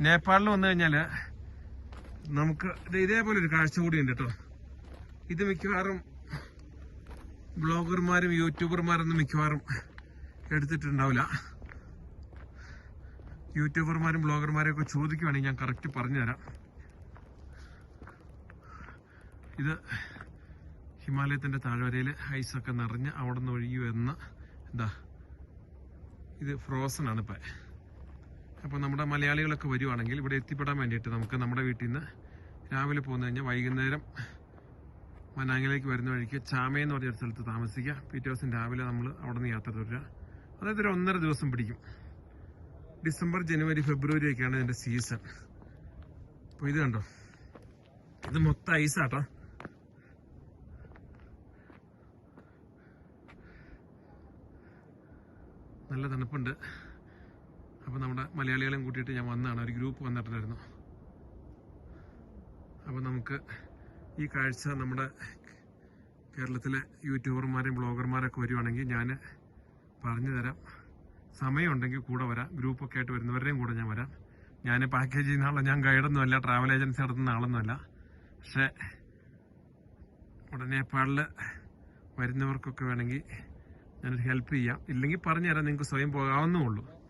നേപ്പാളിൽ വന്നു കഴിഞ്ഞാൽ നമുക്ക് ഇത് ഇതേപോലെ ഒരു കാഴ്ച കൂടി ഉണ്ട് കേട്ടോ ഇത് മിക്കവാറും ബ്ലോഗർമാരും യൂട്യൂബർമാരൊന്നും മിക്കവാറും എടുത്തിട്ടുണ്ടാവില്ല. യൂട്യൂബർമാരും ബ്ലോഗർമാരും ഒക്കെ ചോദിക്കുവാണെങ്കിൽ ഞാൻ കറക്റ്റ് പറഞ്ഞുതരാം ഇത് ഹിമാലയത്തിന്റെ താഴ്വരയിൽ ഐസൊക്കെ നിറഞ്ഞ് അവിടെ നിന്ന് ഒഴുകി വരുന്ന എന്താ ഇത് ഫ്രോസൺ ആണ് ഇപ്പം. അപ്പോൾ നമ്മുടെ മലയാളികളൊക്കെ വരുവാണെങ്കിൽ ഇവിടെ എത്തിപ്പെടാൻ വേണ്ടിയിട്ട് നമുക്ക് നമ്മുടെ വീട്ടിൽ നിന്ന് രാവിലെ പോകുന്ന കഴിഞ്ഞാൽ വൈകുന്നേരം മനാങ്ങിലേക്ക് വരുന്ന വഴിക്ക് ചാമയെന്ന് പറഞ്ഞൊരു പറഞ്ഞ സ്ഥലത്ത് താമസിക്കുക പിറ്റേ ദിവസം രാവിലെ നമ്മൾ അവിടെ നിന്ന് യാത്ര തുടരുക അതായത് ഒരു ഒന്നര ദിവസം പിടിക്കും. ഡിസംബർ ജനുവരി ഫെബ്രുവരി ഒക്കെയാണ് ഇതിന്റെ സീസൺ. അപ്പോൾ ഇത് കണ്ടോ? ഇത് മൊത്തം ഐസാട്ടോ നല്ല തണുപ്പുണ്ട്. അപ്പോൾ നമ്മുടെ മലയാളികളെയും കൂട്ടിയിട്ട് ഞാൻ വന്നതാണ്. ഒരു ഗ്രൂപ്പ് വന്നിട്ടുണ്ടായിരുന്നു. അപ്പോൾ നമുക്ക് ഈ കാഴ്ച നമ്മുടെ കേരളത്തിലെ യൂട്യൂബർമാരെയും ബ്ലോഗർമാരൊക്കെ വരുവാണെങ്കിൽ ഞാൻ പറഞ്ഞു തരാം. സമയമുണ്ടെങ്കിൽ കൂടെ വരാം. ഗ്രൂപ്പൊക്കെ ആയിട്ട് വരുന്നവരുടെയും കൂടെ ഞാൻ വരാം. ഞാൻ പാക്കേജ് ചെയ്യുന്ന ആളെ ഞാൻ ഗൈഡൊന്നുമല്ല ട്രാവൽ ഏജൻസി നടത്തുന്ന ആളൊന്നുമല്ല പക്ഷേ ഉടനെ നേപ്പാളിൽ വരുന്നവർക്കൊക്കെ വേണമെങ്കിൽ ഞാനൊരു ഹെൽപ്പ് ചെയ്യാം. ഇല്ലെങ്കിൽ പറഞ്ഞുതരാം. നിങ്ങൾക്ക് സ്വയം പോകാവുന്നേ ഉള്ളൂ.